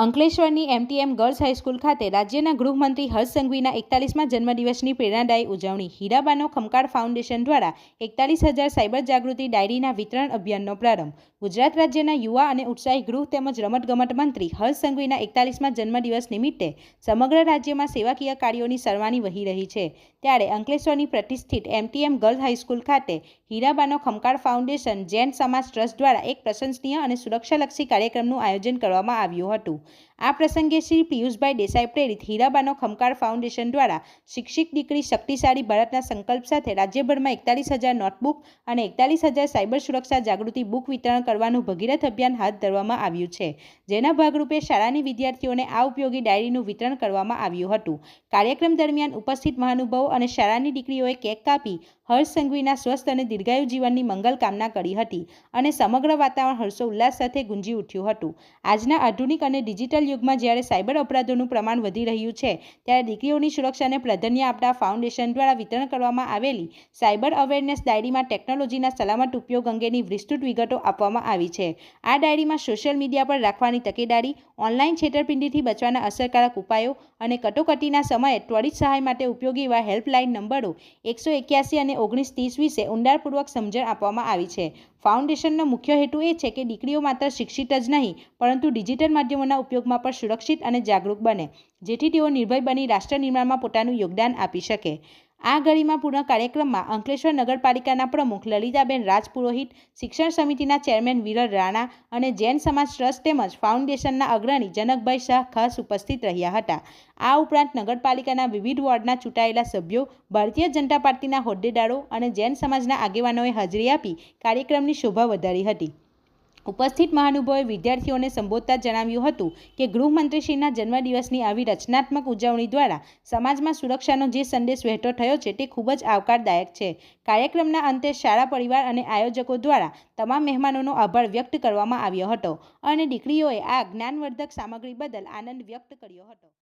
અંકલેશ્વરની MTM girls high school ખાતે રાજ્યના ગૃહમંત્રી હર્ષ સંઘવીના એકતાલીસમાં જન્મદિવસની પ્રેરણાદાયી ઉજવણી. હીરાબાનો ખમકાર ફાઉન્ડેશન દ્વારા એકતાલીસ હજાર સાયબર જાગૃતિ ડાયરીના વિતરણ અભિયાનનો પ્રારંભ. ગુજરાત રાજ્યના યુવા અને ઉત્સાહી ગૃહ તેમજ રમતગમત મંત્રી હર્ષ સંઘવીના એકતાલીસમાં જન્મદિવસ નિમિત્તે સમગ્ર રાજ્યમાં સેવાકીય કાર્યોની સરવાની વહી રહી છે. ત્યારે અંકલેશ્વરની પ્રતિષ્ઠિત એમટીએમ ગર્લ્સ હાઈસ્કૂલ ખાતે હીરાબાનો ખમકાર ફાઉન્ડેશન જૈન સમાજ ટ્રસ્ટ દ્વારા એક પ્રશંસનીય અને સુરક્ષાલક્ષી કાર્યક્રમનું આયોજન કરવામાં આવ્યું હતું. આ પ્રસંગે શ્રી પિયુષભાઈ દેસાઈ પ્રેરિત હીરાબાનો ખમકાર ફાઉન્ડેશન દ્વારા શિક્ષિત દીકરી શક્તિશાળી ભારતના સંકલ્પ સાથે રાજ્યભરમાં એકતાલીસ હજાર નોટબુક અને એકતાલીસ હજાર સાયબર સુરક્ષા જાગૃતિ બુક વિતરણ કરવાનું ભગીરથ અભિયાન હાથ ધરવામાં આવ્યું છે. જેના ભાગરૂપે શાળાની વિદ્યાર્થીઓને આ ઉપયોગી ડાયરીનું વિતરણ કરવામાં આવ્યું હતું. કાર્યક્રમ દરમિયાન ઉપસ્થિત મહાનુભાવો અને શાળાની દીકરીઓએ કેક કાપી, હર્ષ સંઘવીના સ્વસ્થ અને દીર્ઘાયુ જીવનની મંગલ કામના કરી હતી અને સમગ્ર વાતાવરણ હર્ષો ઉલ્લાસ સાથે ગુંજી ઉઠ્યું હતું. આજના આધુનિક અને ડિજિટલ યુગમાં જ્યારે સાયબર અપરાધોનું પ્રમાણ વધી રહ્યું છે, ત્યારે દીકરીઓની સુરક્ષાને પ્રાધાન્ય આપતા ફાઉન્ડેશન દ્વારા વિતરણ કરવામાં આવેલી સાયબર અવેરનેસ ડાયરીમાં ટેકનોલોજીના સલામત ઉપયોગ અંગેની વિસ્તૃત વિગતો આપવામાં આવી છે. આ ડાયરીમાં સોશિયલ મીડિયા પર રાખવાની તકેદારી, ઓનલાઈન છેતરપિંડીથી બચવાના અસરકારક ઉપાયો અને કટોકટીના સમયે ત્વરિત સહાય માટે ઉપયોગી એવા હેલ્પલાઇન નંબરો એકસો એક્યાસી અને ઓગણીસ ત્રીસ વિશે ઊંડાણપૂર્વક સમજણ આપવામાં આવી છે. ફાઉન્ડેશનનો મુખ્ય હેતુ એ છે કે દીકરીઓ માત્ર શિક્ષિત જ નહીં, પરંતુ ડિજિટલ માધ્યમોના ઉપયોગમાં પણ સુરક્ષિત અને જાગૃત બને, જેથી તેઓ નિર્ભય બની રાષ્ટ્ર નિર્માણમાં પોતાનું યોગદાન આપી શકે. આ ઘડીમાં પૂર્ણ કાર્યક્રમમાં અંકલેશ્વર નગરપાલિકાના પ્રમુખ લલિતાબેન રાજપુરોહિત, શિક્ષણ સમિતિના ચેરમેન વિરલ રાણા અને જૈન સમાજ ટ્રસ્ટ તેમજ ફાઉન્ડેશનના અગ્રણી જનકભાઈ શાહ ખાસ ઉપસ્થિત રહ્યા હતા. આ ઉપરાંત નગરપાલિકાના વિવિધ વોર્ડના ચૂંટાયેલા સભ્યો, ભારતીય જનતા પાર્ટીના હોદ્દેદારો અને જૈન સમાજના આગેવાનોએ હાજરી આપી કાર્યક્રમની શોભા વધારી હતી. ઉપસ્થિત મહાનુભાવોએ વિદ્યાર્થીઓને સંબોધતા જણાવ્યું હતું કે ગૃહમંત્રીશ્રીના જન્મદિવસની આવી રચનાત્મક ઉજવણી દ્વારા સમાજમાં સુરક્ષાનો જે સંદેશ વહેતો થયો છે તે ખૂબ જ આવકારદાયક છે. કાર્યક્રમના અંતે શાળા પરિવાર અને આયોજકો દ્વારા તમામ મહેમાનોનો આભાર વ્યક્ત કરવામાં આવ્યો હતો અને દીકરીઓએ આ જ્ઞાનવર્ધક સામગ્રી બદલ આનંદ વ્યક્ત કર્યો હતો.